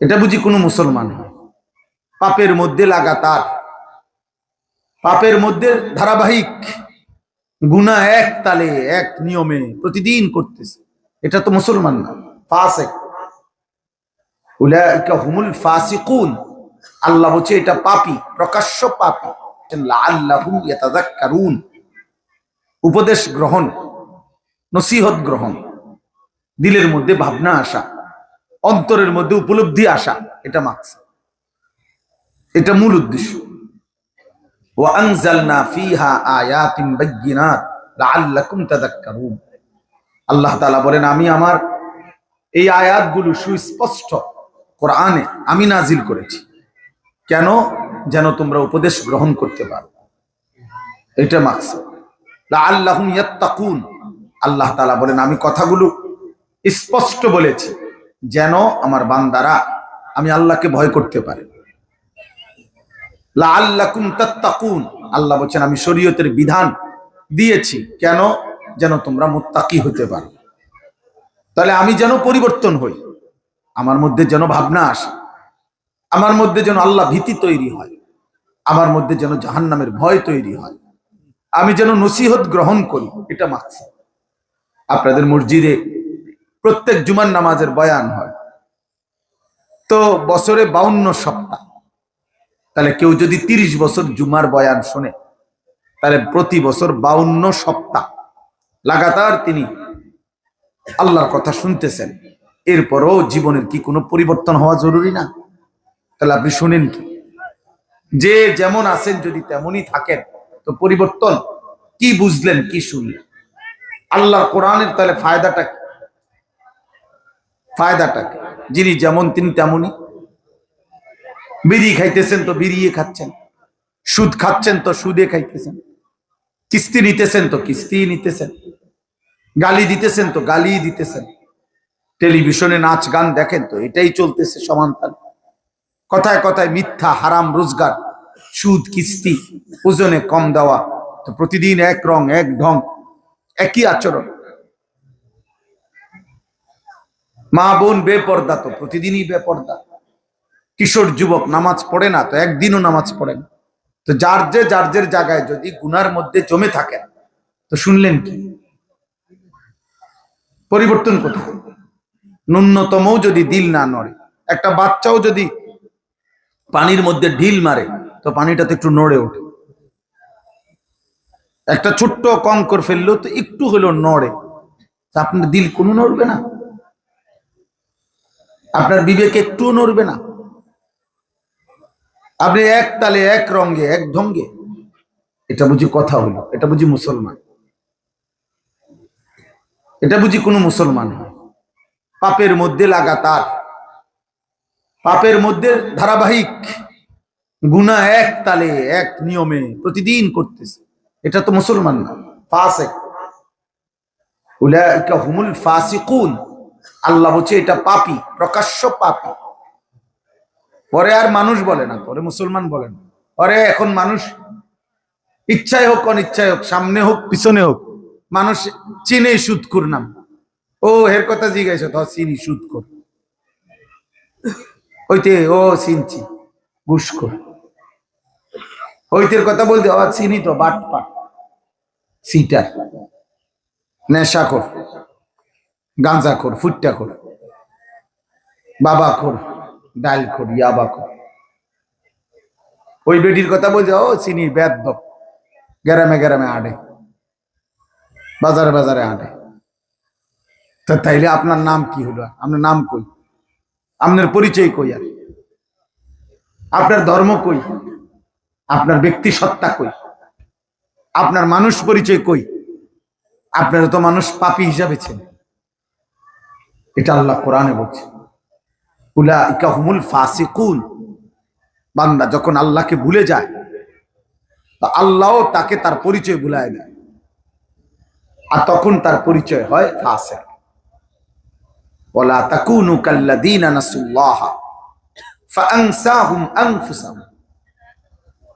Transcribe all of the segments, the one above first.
এটা বুঝি কোনো মুসলমান পাপের মধ্যে লাগাতার। পাপের মধ্যে ধারাবাহিক গুণা এক তালে, এক নিয়মে প্রতিদিন করতেছে। এটা তো মুসলমান না, ফাসেক। আল্লাহ বলছে, এটা পাপী, প্রকাশ্য পাপী। লাআল্লাহুম উপদেশ গ্রহণ, নসিহত গ্রহণ। দিলের মধ্যে ভাবনা আসা। অন্তরের মধ্যে উপলব্ধি আসা, এটা মাকস এটা মূল উদ্দেশ্য। আল্লাহ বলেন, আমি আমার এই আয়াতগুলো সুস্পষ্ট কোরআনে আমি নাজিল করেছি। কেন? যেন তোমরা উপদেশ গ্রহণ করতে পারো। এটা মাক্স আল্লাহ আল্লাহ তালা বলেন, আমি কথাগুলো স্পষ্ট বলেছি। যেন আমার বান্দারা আমি আল্লাহকে ভয় করতে পারে। আল্লাহ বলছেন, আমি শরীয়তের বিধান দিয়েছি কেন? যেন তোমরা মুত্তাকি হতে পারো। তাহলে আমি যেন পরিবর্তন হই, আমার মধ্যে যেন ভাবনা আসে, আমার মধ্যে যেন আল্লাহ ভীতি তৈরি হয়, আমার মধ্যে যেন জাহান্নামের ভয় তৈরি হয়, আমি যেন নসিহত গ্রহণ করি, এটা মাকছে আপনাদের মসজিদে প্রত্যেক জুমার নামাজের বয়ান হয়। তো বছরে বাউন্ন সপ্তাহ। তাহলে কেউ যদি তিরিশ বছর জুমার বয়ান শোনে, তাহলে প্রতি বছর বাউন্ন সপ্তাহ। লাগাতার তিনি আল্লাহর কথা শুনতেছেন। এরপরও জীবনের কি কোনো পরিবর্তন হওয়া জরুরি না? তাহলে আপনি শুনেন কি? যে যেমন আছেন যদি তেমনই থাকেন, তো পরিবর্তন কি বুঝলেন, কি শুনলেন? আল্লাহর কোরআনের তাহলে ফায়দাটা কি? ফায়দাটা যিনি যেমন তিনি তেমনই। বিড়ি খাইতেছেন তো বিড়িয়ে খাচ্ছেন। সুদ খাচ্ছেন তো সুদে খাইতেছেন। কিস্তি নিতেছেন তো কিস্তি নিতেছেন। গালি দিতেছেন তো গালি দিতেছেন। টেলিভিশনে নাচ গান দেখেন তো, এটাই চলতেছে সমান্তাল কথায় কথায় মিথ্যা, হারাম, রোজগার, সুদ, কিস্তি, ওজনে কম দেওয়া। তো প্রতিদিন এক রং, এক ঢং, একই আচরণ। মা বোন বেপর্দা তো, প্রতিদিনই বেপর্দা। কিশোর যুবক নামাজ পড়ে না তো, একদিনও নামাজ পড়ে না। তো যার যে যার যে জায়গায় যদি গুনার মধ্যে জমে থাকেন তো শুনলেন কি? পরিবর্তন কোথায়? ন্যূনতমও যদি দিল না নড়ে, একটা বাচ্চাও যদি পানির মধ্যে ঢিল মারে, তো পানিটাতে একটু নড়ে ওঠে। একটা ছোট্ট কঙ্কর ফেললেও তো একটু হলেও নড়ে। তা আপনার দিল কোনো নড়বে না? আপনার বিবেক একটুও নড়বে না। আপনি এক তালে, এক রঙ্গে এক ঢঙ্গে, এটা বুঝি কথা হলো, এটা বুঝি মুসলমান। এটা বুঝি কোনো মুসলমান হয় পাপের মধ্যে লাগাতার। পাপের মধ্যে ধারাবাহিক। গুণা এক তালে, এক নিয়মে প্রতিদিন করতেছে। এটা তো মুসলমান না, ফাসেক। উলাইকা হুমুল ফাসিকুন। আল্লাহ বলছে, এটা পাপি, প্রকাশ্য পাপী। পরে আর মানুষ বলে না, পরে মুসলমান বলে না। পরে এখন মানুষ ইচ্ছায় হোক, অনিচ্ছায় হোক, সামনে হোক, পিছনে হোক, মানুষ চিনে সুদকুর নাম। ও এর কথা জিজ্ঞাসা তো চিনি সুদকুর ওইতে ও, চিনছি, ঘুষখোর। ওইতের কথা বলতে চিনি তো বাট পাট নেশা নেশাখোর। গাঁজাখোর ফুট্টাখোর বাবাখোর ডাল খোর, ইয়াবা খোর। ওই বেটির কথা বলছে, ও চিনি, বেদ গ্রামে গ্রামে আডে বাজারে বাজারে আডে তো তাইলে আপনার নাম কি হলো? আপনার নাম কই? আপনার পরিচয় কই আর? আপনার ধর্ম কই? আপনার ব্যক্তি সত্তা কই? আপনার মানুষ পরিচয় কই? আপনার তো মানুষ পাপি হিসাবে ছেলে এটা আল্লাহ কোরআনে বলছে। উলাইকা হুমুল ফাসিকুন। বান্দা যখন আল্লাহকে ভুলে যায়, তা আল্লাহও তাকে তার পরিচয় ভুলায় দেয়। আর তখন তার পরিচয় হয় ফাসেক। ওলা তাকুনু কাল্লাযীনা নাসুল্লাহ ফাআনসাহুম আনফুসাহুম।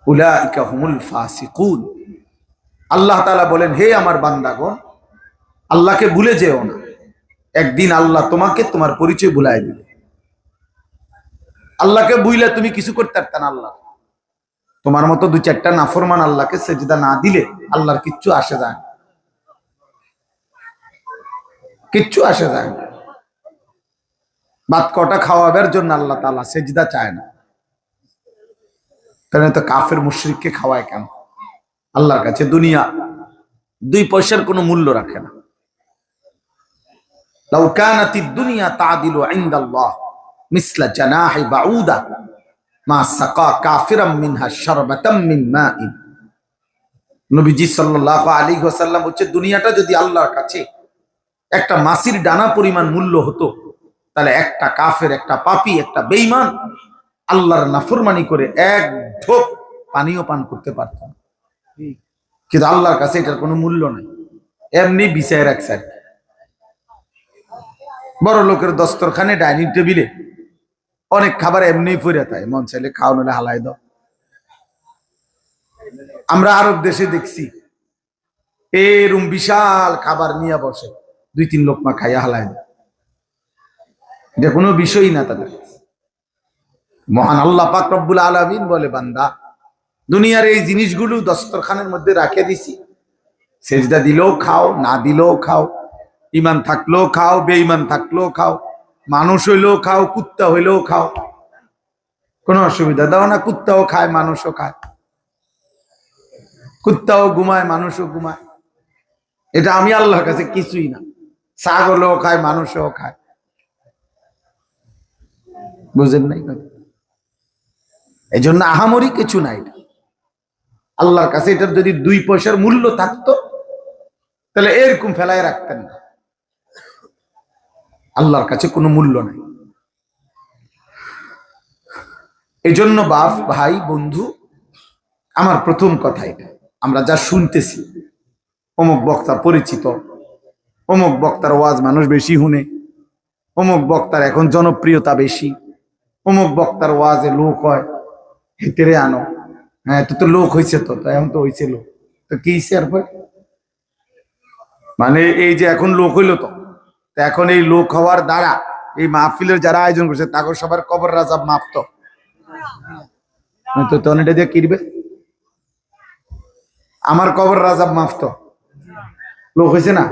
উলাইকা হুমুল ফাসিকুন। আল্লাহ বলেন, হে আমার বান্দাগণ, আল্লাহকে ভুলে যেও না। একদিন আল্লাহ তোমাকে তোমার পরিচয় ভুলায় দিবে। আল্লাহকে বুইলে তুমি কিছু করতে পারত না আল্লাহ। তোমার মতো দু চারটা নাফরমান আল্লাহকে সেজদা না দিলে আল্লাহর কিচ্ছু আসে যায় না। কিচ্ছু আসে যায় ভাত কটা খাওয়াবার জন্য আল্লাহ তালা সেজদা চায় না। তাহলে তো কাফের মুশরিককে খাওয়ায় কেন? আল্লাহর কাছে দুনিয়া, দুই পয়সার কোনো মূল্য রাখে না। লাউ কানাতি দুনিয়া তাদিলু ইনদাল্লাহ মিসলা জানাহি বাউদা মা সাকা কাফিরাম মিনহা শারবাতাম মিন মাইন। নবীজি সাল্লাল্লাহু আলাইহি ওয়াসাল্লাম হচ্ছে দুনিয়াটা যদি আল্লাহর কাছে একটা মাসির ডানা পরিমাণ মূল্য হতো তাহলে একটা কাফের একটা পাপি একটা বেঈমান আল্লাহর নাফরমানি করে এক ঢোক পানিও পান করতে পারত কিন্তু আল্লাহর কাছে এটার কোনো মূল্য নাই। এমনি বিছায় রাখছে আর। বড় লোকের দস্তরখানে ডাইনিং টেবিলে। অনেক খাবার এমনি পড়ে থাকে মন চাইলে খাও নাহলে হালাই দাও। আমরা আরব দেশে দেখছি এরম বিশাল খাবার নিয়ে বসে, দুই তিন লোক মা খাইয়া হালাই দেয়। এটা কোনো বিষয়ই না তাদের। মহান আল্লাহ পাক রব্বুল আলামিন বলে, বান্দা, দুনিয়ার এই জিনিসগুলো দস্তরখানের মধ্যে রাখে দিছি। সেজদা দিলেও খাও, না দিলেও খাও। ইমান থাকলেও খাও, বেঈমান থাকলেও খাও, মানুষ হইলেও খাও, কুত্তা হইলেও খাও। কোনো অসুবিধা দাও না কুত্তাও খায়, মানুষও খায়। কুত্তাও ঘুমায়, মানুষও ঘুমায়। এটা আমি আল্লাহর কাছে কিছুই না। ছাগলও খায়, মানুষও খায়। বুঝেন নাই এই জন্য আহামরি কিছু নাই। এটা আল্লাহর কাছে এটার যদি দুই পয়সার মূল্য থাকতো, তাহলে এরকম ফেলায় রাখতেন না। আল্লাহর কাছে কোনো মূল্য নাই। এই জন্য বাপ, ভাই, বন্ধু, আমার প্রথম কথা এটা। আমরা যা শুনতেছি, অমুক বক্তা পরিচিত, অমুক বক্তার ওয়াজ মানুষ বেশি শুনে, অমুক বক্তার এখন জনপ্রিয়তা বেশি, অমুক বক্তার ওয়াজে লোক হয় হেতেরে আনো। হ্যাঁ তো তো লোক হয়েছে তো এখন তো হয়েছে লোক। তো কি এরপর? মানে এই যে এখন লোক হইল তো। তো এখন এই লোক হওয়ার দ্বারা এই মাহফিলের যারা আয়োজন করছে তাকে সবার কবর রাজাব মাপ তো। দিয়ে কিনবে আমার কবর রাজাব মাফ তো। লোক হয়েছে না?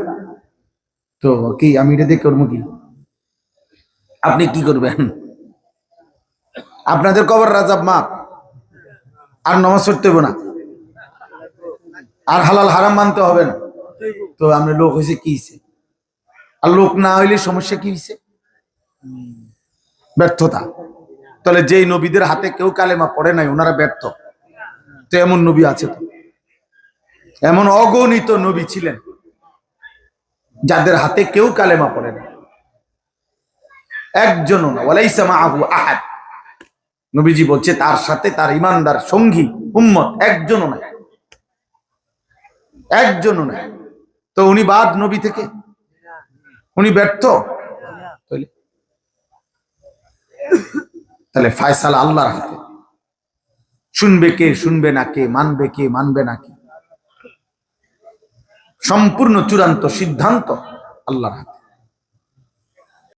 তো কি, আমি এটা দিয়ে করব কি? আপনি কি করবেন? আপনাদের কবর রাজাব মাপ আর নমাজ পড়তে হবে না। আর হালাল হারাম মানতে হবে না। তো আমরা লোক হয়েছে কি আর লোক না হইলে সমস্যা কি হয়েছে ব্যর্থতা। তাহলে যেই নবীদের হাতে কেউ কালেমা পড়ে নাই, ওনারা ব্যর্থ। তো এমন নবী আছে তো। এমন অগণিত নবী ছিলেন, যাদের হাতে কেউ কালেমা পড়ে না একজনও না নবীজি বলছে, তার সাথে তার ইমানদার, সঙ্গী, উম্মত একজনও নাই। একজনও নাই। তো উনি বাদ নবী থেকে? উনি ব্যর্থ? তাহলে ফায়সালা আল্লাহর হাতে। শুনবে কে, শুনবে না কে, মানবে কে, মানবে না কে? সম্পূর্ণ চূড়ান্ত সিদ্ধান্ত আল্লাহর হাতে।